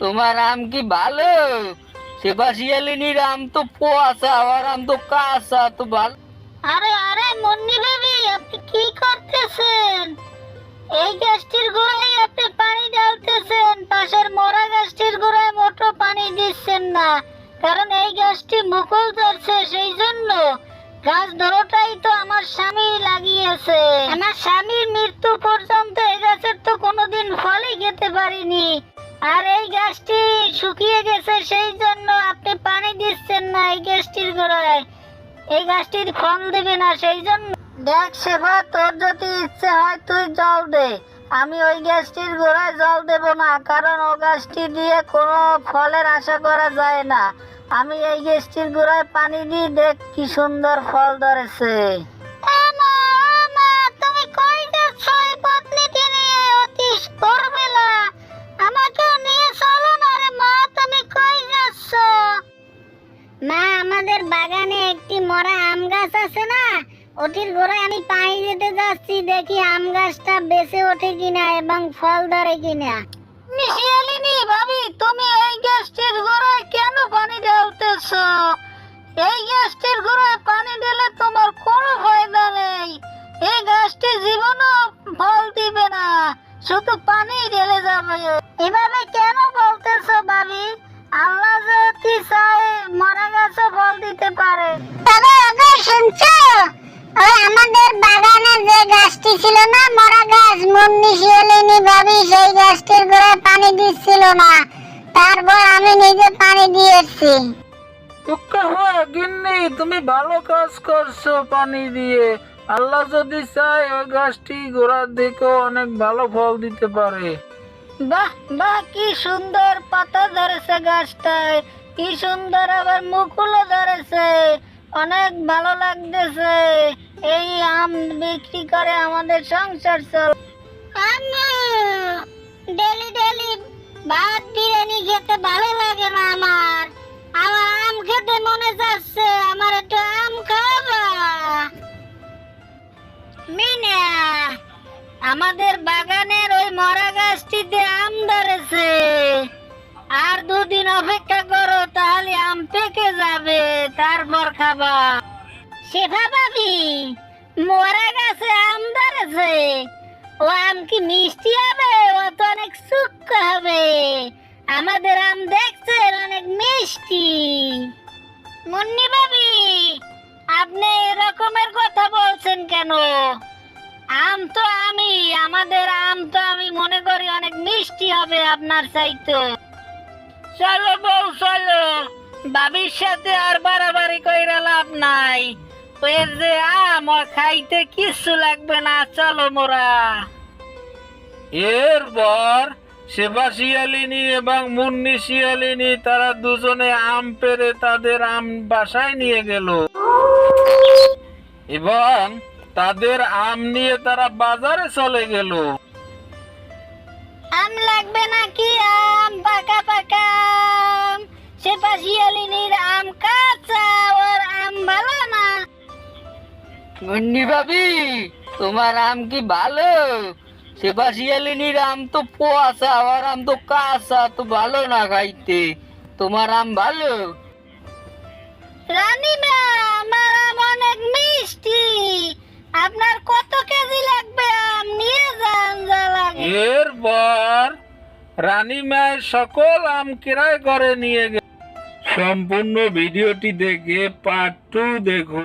তোমার আম কি ভালো? সেবাশিয়ালিনীর আম তো পোয়াশা আর আম তো কাঁচা, তো ভালো। আরে আরে, মুন্নি বেবি, আপনি কি করতেছেন? এই গাছটির গোড়ায় আপনি পানি ঢালতেছেন, পাশের মরা গাছটির গোড়ায় মোটো পানি দিচ্ছেন না। কারণ এই গাছটি মুকুল ধরছে, সেই জন্য গাছ ধরোটাই তো আমার স্বামী লাগিয়েছে। আমার স্বামীর মৃত্যু পর্যন্ত এই গাছের তো কোনোদিন ফলই খেতে পারিনি। আর এই গাছটি শুকিয়ে গেছে, সেই জন্য আপনি পানি দিচ্ছেন না এই গাছটির গোড়ায়। এই গাছটির ফল দেবে না, সেই জন্য। দেখ সেবা তোর যদি ইচ্ছে হয় তুই জল দে। আমি ওই গাছটির গোড়ায় জল দেব না, কারণ ও গাছটি দিয়ে কোনো ফলের আশা করা যায় না। আমি এই গাছটির গোড়ায় পানি দিই, দেখ কি সুন্দর ফল ধরেছে। মরা আম গাছ আছে না ওটির গোড়ায় আমি পানি দিতে যাচ্ছি দেখি আম গাছটা বেঁচে ওঠে কিনা এবং ফল ধরে কিনা। মিশিয়ালিনি ভাবি তুমি এই গাছটির গোড়ায় কেন পানি ঢালতেছ? এই গাছটির গোড়ায় পানি ঢেলে তোমার কোনো ফায়দা নেই। এই গাছটি জীবনও ফল দিবে না শুধু পানি ঢেলে যাবে। এভাবে কেন বলতেছো ভাবি? আল্লাহ দিতে পারে। তবে ওকে শুনছো? ওই আমাদের বাগানে যে গাছটি ছিল না মরা গাছ মুন্নি শিয়ালিনী ভাবি সেই গাছটির গোড়ায় পানি দিচ্ছিল না। তারপর আমি নিজে পানি দিয়েছি। হওয়া গিন্নি তুমি ভালো কাজ করছ পানি দিয়ে। আল্লাহ যদি চায় ওই গাছটি গোড়ার দিকেও অনেক ভালো ফল দিতে পারে। বাহ বাহ কি সুন্দর পাতা ধরেছে গাছটায়। কি সুন্দর আবার মুকুলও ধরেছে, অনেক ভালো লাগতেছে। এই আম বিক্রি করে আমাদের সংসার চল। ডেলি ডেলি ভাত, বিরিয়ানি খেতে ভালো লাগে না আমার। আমার আম খেতে মনে যাচ্ছে, আমার একটু আম খাওয়াবা। মিনা, আমাদের বাগানের ওই মরা গাছটিতে আম ধরেছে। আর দুদিন অপেক্ষা করো তাহলে আম পেকে যাবে, তারপর খাবা। শেফা ভাবি, মরা গাছে আম ধরেছে। ও আম কি মিষ্টি হবে? ও তো অনেক শুক্কা হবে। আমাদের আম দেখছেন অনেক মিষ্টি। মুন্নি ভাবি, আপনি এরকমের কথা বলছেন কেন? আম তো আমি, আমাদের আম তো আমি মনে করি অনেক মিষ্টি হবে আপনার চাইতো। চলো বউ চলো বাবির সাথে আর বাড়াবাড়ি কইরা লাভ নাই। যে আম খাইতে কিচ্ছু লাগবে না চলো মোরা। এরপর সেবা শিয়ালিনী এবং মুন্নি শিয়ালিনী তারা দুজনে আম পেরে তাদের আম বাসায় নিয়ে গেল। এবং তাদের আম নিয়ে তারা বাজারে চলে গেল। আম লাগবে না নাকি সে পাশিয়ালিনীর আম কাঁচা ওর আম ভালো না। মুন্নি ভাবি তোমার আম কি ভালো? সেবাশিয়ালিনীর আম তো পোয়াশা আর আম তো কাঁচা তো ভালো না খাইতে। তোমার আম ভালো? রানীমা আমার আম অনেক মিষ্টি। আপনার কত কেজি লাগবে আম? নিয়ে যান যা লাগে। এরপর রানী মায়ের সকল আম ক্রয় করে নিয়ে গেল। সম্পূর্ণ ভিডিওটি দেখে পার্ট টু দেখুন।